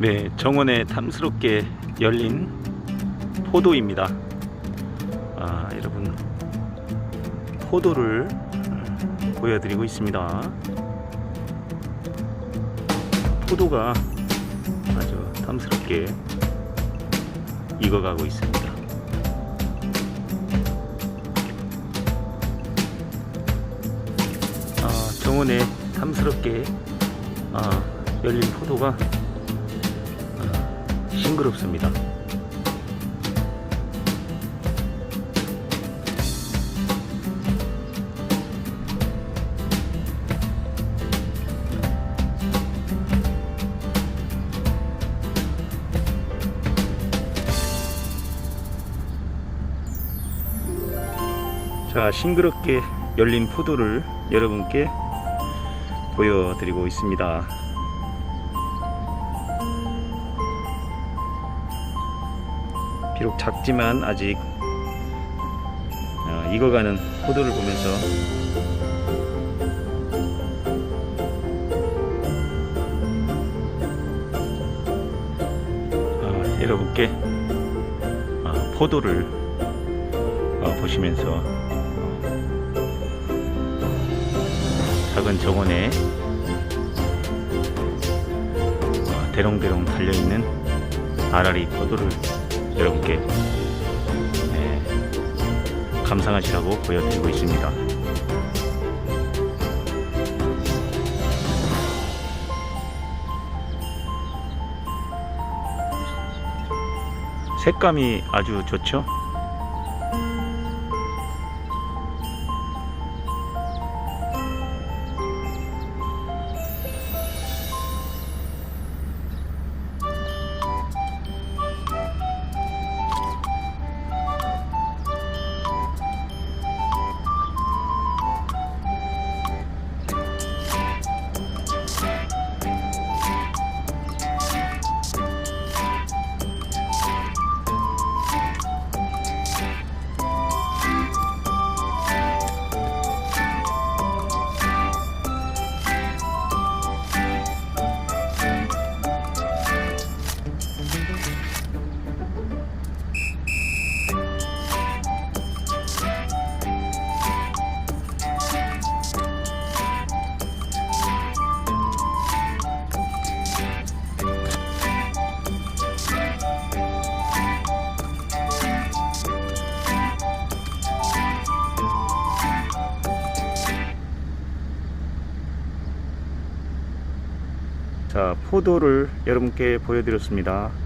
네, 정원에 탐스럽게 열린 포도입니다. 아, 여러분, 포도를 보여드리고 있습니다. 포도가 아주 탐스럽게 익어가고 있습니다. 아, 정원에 탐스럽게 아, 열린 포도가 아, 싱그럽습니다. 자, 싱그럽게 열린 포도를 여러분께 보여드리고 있습니다. 비록 작지만 아직 어, 익어가는 포도를 보면서 아, 여러분께 아, 포도를 어, 보시면서 어, 작은 정원에 어, 대롱대롱 달려있는 아라리 포도를 여러분께 예, 감상하시라고 보여드리고 있습니다. 색감이 아주 좋죠? 자, 포도를 여러분께 보여드렸습니다.